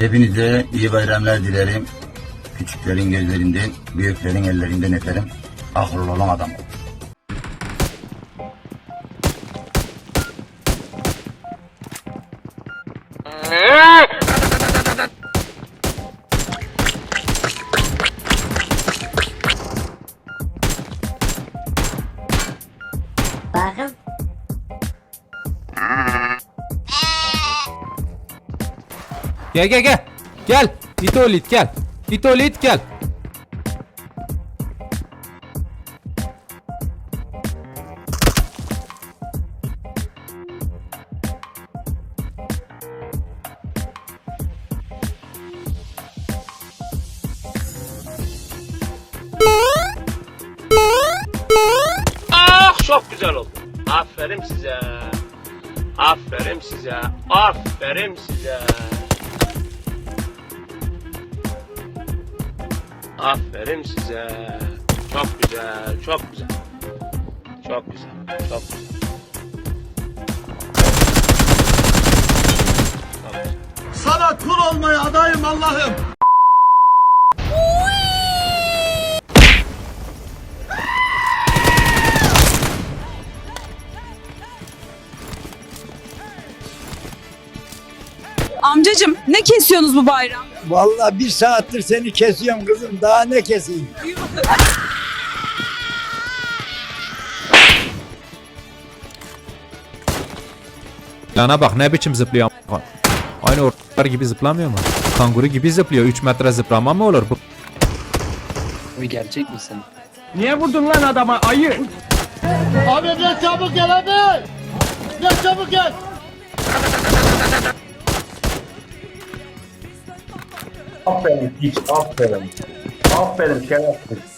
Hepinize iyi bayramlar dilerim. Küçüklerin gözlerinden, büyüklerin ellerinden öperim. Akıllı olan adam. Gel gel gel. Gel. İtolit gel. İtolit gel. Ah çok güzel oldu. Aferin size. Aferin size. Aferin size. Güzel, çok güzel. Çok güzel, çok güzel. Sana kul olmaya adayım Allah'ım. Amcacım ne kesiyorsunuz bu bayram? Vallahi bir saattir seni kesiyorum kızım. Daha ne keseyim? Lana bak ne biçim zıplıyor. Aynı ortalar gibi zıplamıyor mu? Kanguru gibi zıplıyor. 3 metre zıplama mı olur bu? Abi gerçek misin? Niye vurdun lan adama ayı? Abi gel çabuk gel abi. Gel çabuk gel. Aferin hiç aferin. Aferin şerefsiz.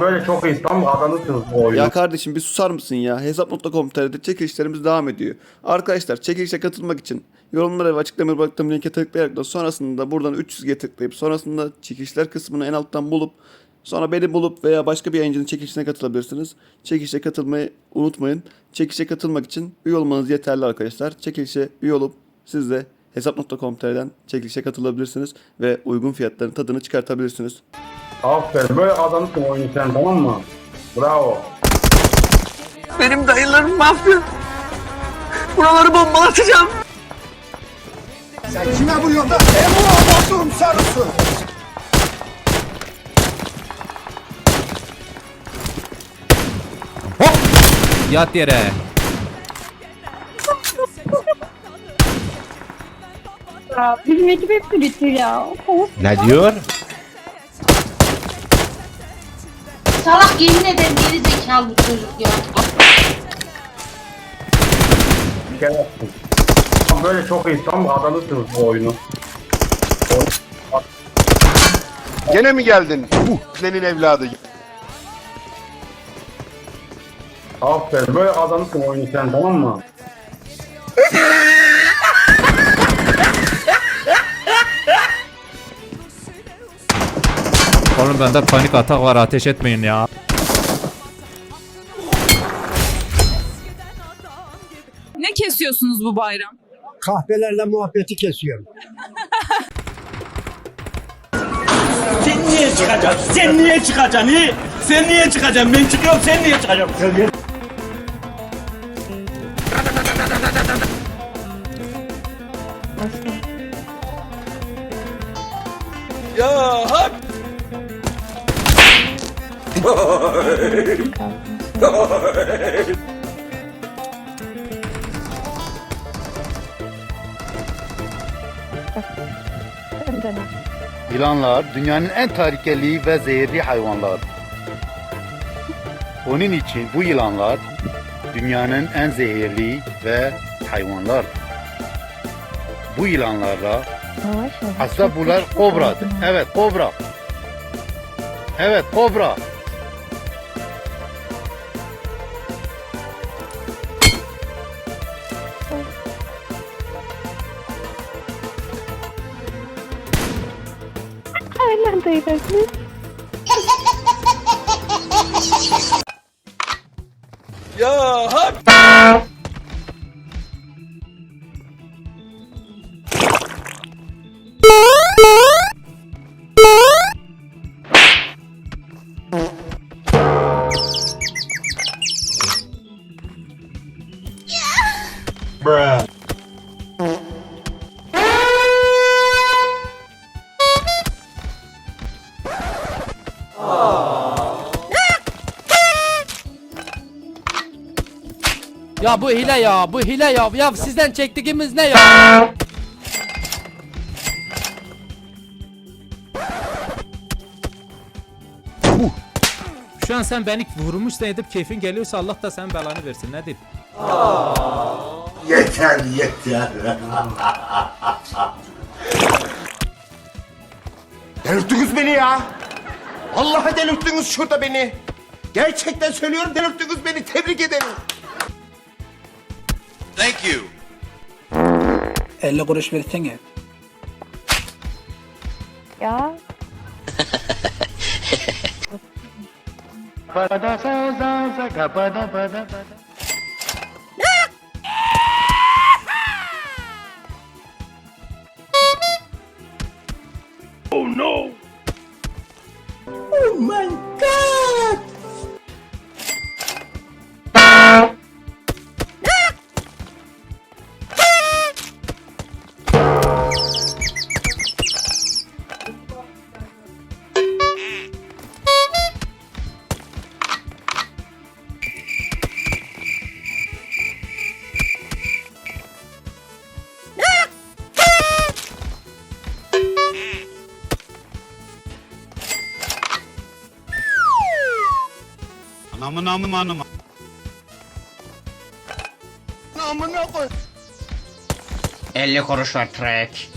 Böyle çok iyi tam kazanırsınız bu oyunu. Ya kardeşim bir susar mısın ya? Hesap.com.tr'de çekilişlerimiz devam ediyor. Arkadaşlar çekilişe katılmak için yorumlara ve açıklamaya bıraktığım linke tıklayarak da sonrasında buradan 300'e tıklayıp sonrasında çekilişler kısmını en alttan bulup sonra beni bulup veya başka bir yayıncının çekilişine katılabilirsiniz. Çekilişe katılmayı unutmayın. Çekilişe katılmak için üye olmanız yeterli arkadaşlar. Çekilişe üye olup siz de hesap.com.tr'den çekilişe katılabilirsiniz ve uygun fiyatların tadını çıkartabilirsiniz. Aferin böyle kazanırsın oyunu sen tamam mı? Bravo. Benim dayılarım mafya. Buraları bombalatacağım. Sen kime vuruyorsun lan? Emu Abatum sarısı. Hop! Yat yere. Bizim ekip hep birlikte ya. Of. Ne diyor? Salak yemin ederim geri zekalı bu çocuk ya. Şerefsiz. Tam Böyle çok iyi tam kazanırsınız bu oyunu. Gene mi geldin? Uh, senin evladı. Aferin böyle kazanırsın oyunu sen tamam mı? Oğlum bende panik atak var ateş etmeyin ya. Ne kesiyorsunuz bu bayram? Kahvelerle muhabbeti kesiyorum. Sen niye çıkacaksın? Sen niye çıkacaksın? He? Sen niye çıkacaksın? Ben çıkıyorum sen niye çıkacaksın? Yılanlar dünyanın en tehlikeli ve zehirli hayvanlar. Onun için bu yılanlar dünyanın en zehirli ve hayvanlar. Bu yılanlarla aslında bunlar kobradır. Evet kobra. Evet kobra. Baby. Yo, hop! Ya bu hile ya bu hile ya. Ya sizden çektiğimiz ne ya? Şu an sen beni vurmuşsan edip keyfin geliyorsa Allah da senin belanı versin nedir? Yeter yeter. Delirttiniz beni ya. Allah'a delirttiniz şurada beni. Gerçekten söylüyorum delirttiniz beni. Tebrik ederim. 50 kuruş versene. Ya. Amına koy. 50 kuruş var trek.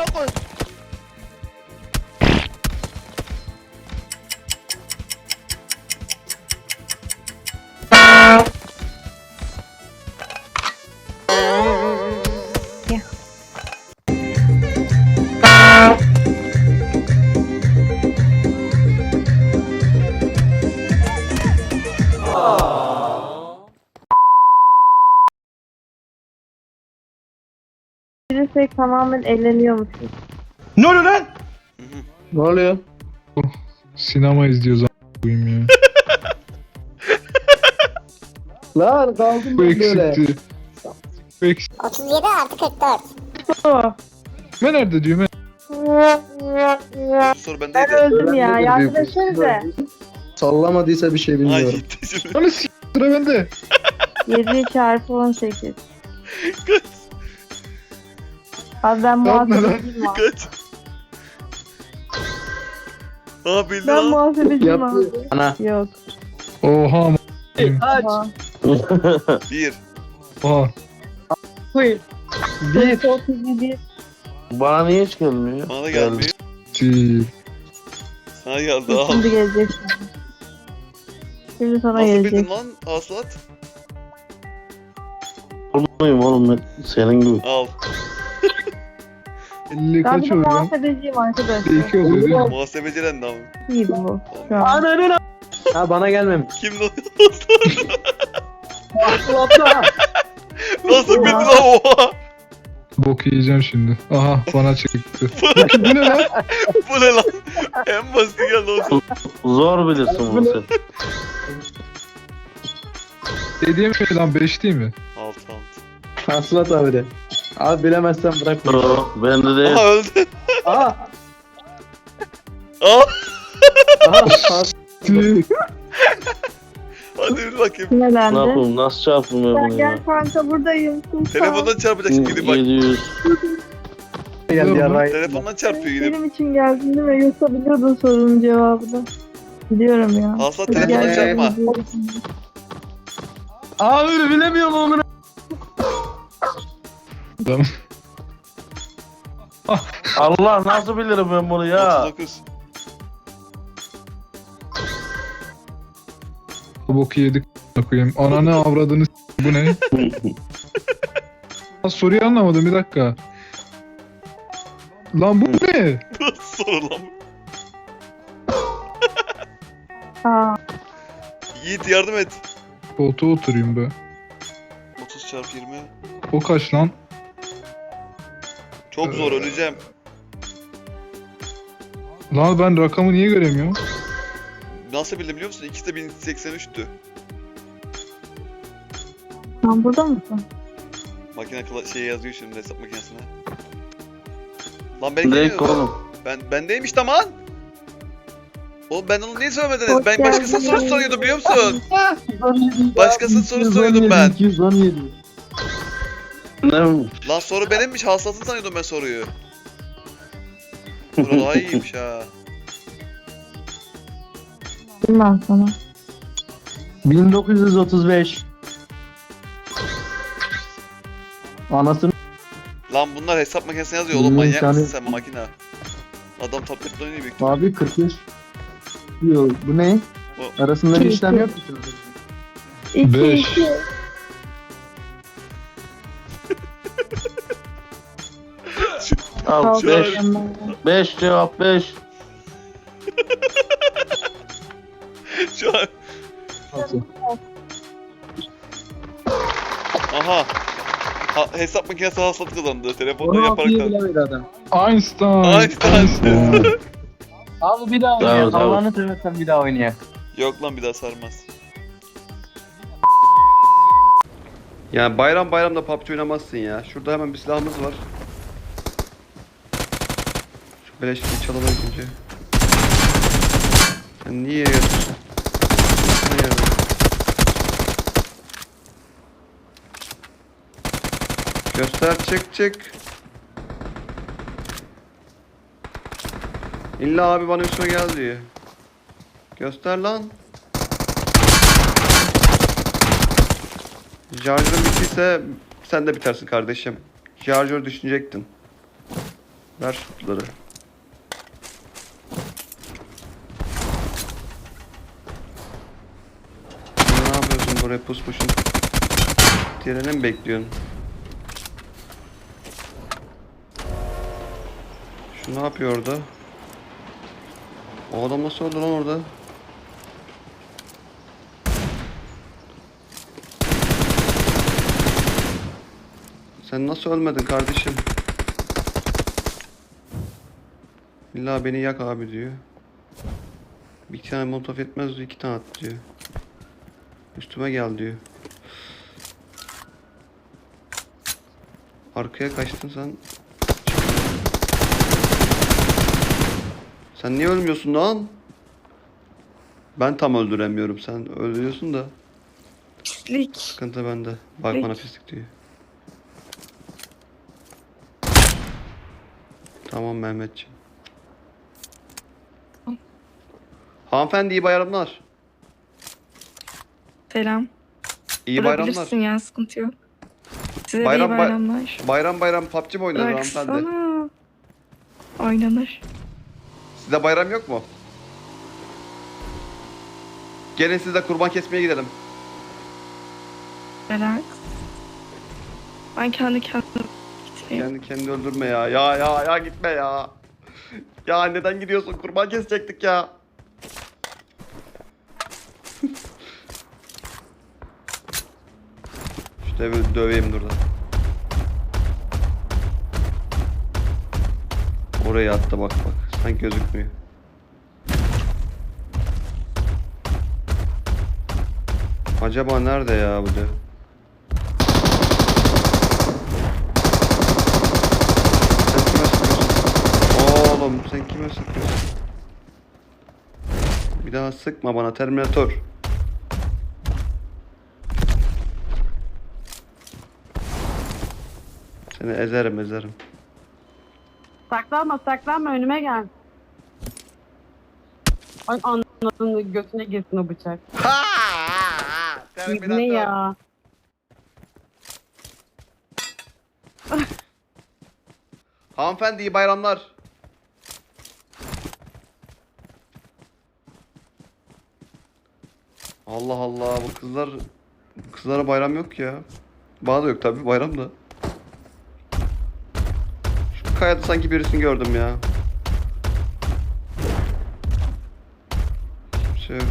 Amına Bilirsek tamamen eğleniyormuşuz. Ne oluyor lan? Ne oluyor? Sinema izliyoruz a**ayım ya. Lan kaldım Bu eksikti. Bu 37 artı 44. Ben nerede düğme? Soru Ben bendeydi. öldüm ya. Yardım etsenize. Sallamadıysa bir şey bilmiyorum. Hani s*** sıra bende. 7 çarpı 18. Abi ben muhasebeciyim abi. Kaç. Aa bildi Ben lan. muhasebeciyim abi. Ana. Yok. Oha m- Oha. Bir. oha. Buyur. Bir. 37. Bana niye hiç gelmiyor? Bana da gelmiyor. Sil. Sana geldi al. Şimdi gelecek şimdi. Şimdi sana Nasıl gelecek. bildin lan Aslat? Olmayayım oğlum ben senin gibi. Al. 50 Ben kaç bir de oluyor muhasebeciyim arkadaşlar. 52 oluyor değil mi? Muhasebecilen de ama. İyi bu. Şu an. Ha bana gelmem. Kim lan? Nasıl bildin lan oha? Bok yiyeceğim şimdi. Aha bana çıktı. Bu ne lan? Bu ne lan? En basit geldi o. Zor bilirsin bunu sen. Dediğim şey lan 5 değil mi? Alt alt. Hasılat abi de. Abi bilemezsen bırak. Bende değil. Aha öldü. Aa. Aa. Sil. Hadi bir bakayım. Sinirlendi. Nasıl çarptım ben Sen gel kanka buradayım. Sultan. Telefondan çarpacak şimdi gidip bak. 700. Geldi yarray. Telefondan çarpıyor gidip. Benim için geldin değil mi? Yoksa biliyordun sorunun cevabını. Biliyorum ya. Aslat Hadi telefondan gel. çarpma. Abi bilemiyorum onu. Allah nasıl bilirim ben bunu ya? 39. Bu boku yedik. koyayım. Ananı avradını s- bu ne? Lan soruyu anlamadım bir dakika. Lan bu ne? Soru lan? Aa, Yiğit yardım et. Koltuğa oturayım be. 30 çarpı 20. O kaç lan? Çok zor öleceğim. Lan ben rakamı niye göremiyorum? Nasıl bildim biliyor musun? İkisi de 1083'tü. sen burada mısın? Makine kıla- şey yazıyor şimdi hesap makinesine. Lan ben oğlum. Ben bendeymiş tamam. Oğlum ben onu niye söylemediniz? Ben başkasının sorusu soruyordum biliyor musun? Başkasının sorusu soruyordum ben. 217. Lan soru benimmiş. Hastasın sanıyordum ben soruyu. Bura daha iyiymiş ha. Bilmem sana. 1935. Anasını Lan bunlar hesap makinesine yazıyor oğlum manyak yani- mısın sen makine? Adam tabletle oynuyor büyük abi 45. Yo bu ne? Bu- Arasında bir işlem yok mu? İki, Beş. iki. Al Al 5. bakalım. 5 cevap 5. Şu an. Aha. Ha, hesap makinesi hasılat kazandı. Telefondan yaparak Einstein. Einstein. Abi bir daha oynayak. Allah'ını seversen bir daha oynayak. Yok lan bir daha sarmaz. Yani bayram bayramda PUBG oynamazsın ya. Şurada hemen bir silahımız var. Şu beleşliği çalalım önce. Sen niye yere? Göster çık çık. İlla abi bana üstüme gel diyor. Göster lan. Şarjörün bittiyse sen de bitersin kardeşim. Şarjör düşünecektin. Ver şu. Ne yapıyorsun buraya pusmuşsun? Diğerini mi bekliyorsun? Şu ne yapıyor orada? O adam nasıl öldü lan orada? Sen nasıl ölmedin kardeşim? İlla beni yak abi diyor. Bir tane molotof etmez iki tane at diyor. Üstüme gel diyor. Arkaya kaçtın sen. Sen niye ölmüyorsun lan? Ben tam öldüremiyorum. Sen öldürüyorsun da. Pislik. Sıkıntı bende. Bak bana pislik diyor. Tamam Mehmetciğim. Hanımefendi iyi bayramlar. Selam. İyi bayramlar. Ya sıkıntı yok. Size Bayram de iyi bay- bayramlar. Bayram bayram PUBG mi oynuyoruz hanımefendi? Oynanır. Sizde bayram yok mu? Gelin siz de kurban kesmeye gidelim. Relax. Ben kendi kendime gitmeyeyim. Kendi kendi öldürme ya. Ya ya ya gitme ya. Ya neden gidiyorsun? Kurban kesecektik ya. Bir döveyim dur da. Oraya attı bak bak. Sanki gözükmüyor. Acaba nerede ya bu dev? Sen kime sıkıyorsun? Oğlum sen kime sıkıyorsun? Bir daha sıkma bana Terminator. Seni ezerim ezerim. Saklanma saklanma önüme gel. Ay anladın götüne girsin o bıçak. Ha! Ne ya? Hanımefendi iyi bayramlar. Allah Allah bu kızlar kızlara bayram yok ya. Bana da yok tabi bayram da. Kayada sanki birisini gördüm ya. Kimse yok.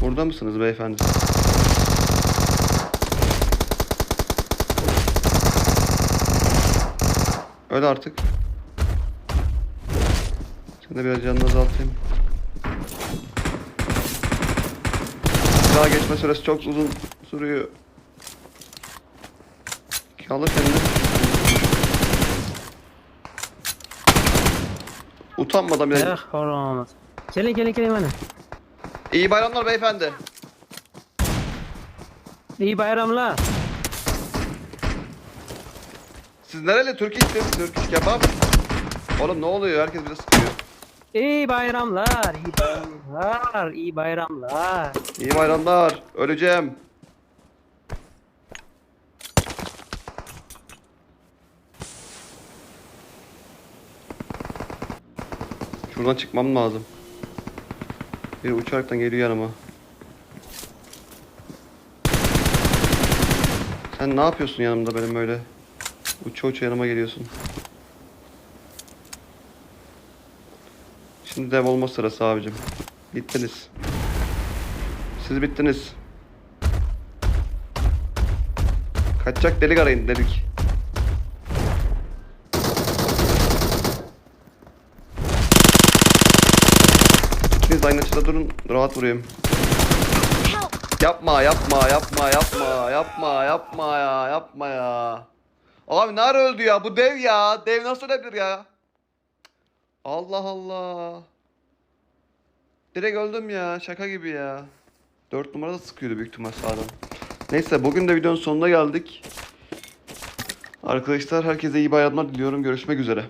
Burada mısınız beyefendi? Öyle artık. Sen de biraz canını azaltayım. Daha geçme süresi çok uzun sürüyor. Kalır kendini. Utanmadan bile. Gelin gelin gelin bana. İyi bayramlar beyefendi. İyi bayramlar. Siz nereli? Türk iş mi? Türk iş kebap. Oğlum ne oluyor? Herkes bize sıkıyor. İyi bayramlar. iyi bayramlar. iyi bayramlar. İyi bayramlar. Öleceğim. Şuradan çıkmam lazım. Biri uçaraktan geliyor yanıma. Sen ne yapıyorsun yanımda benim öyle? Uça uça yanıma geliyorsun. Şimdi dev olma sırası abicim. Bittiniz. Siz bittiniz. Kaçacak delik arayın delik. Açıda durun. Rahat vurayım. Yapma yapma yapma yapma yapma yapma ya yapma ya. Abi nerede öldü ya bu dev ya. Dev nasıl ölebilir ya? Allah Allah. Direkt öldüm ya. Şaka gibi ya. 4 numarada sıkıyordu büyük ihtimal sağdan. Neyse bugün de videonun sonuna geldik. Arkadaşlar herkese iyi bayramlar diliyorum. Görüşmek üzere.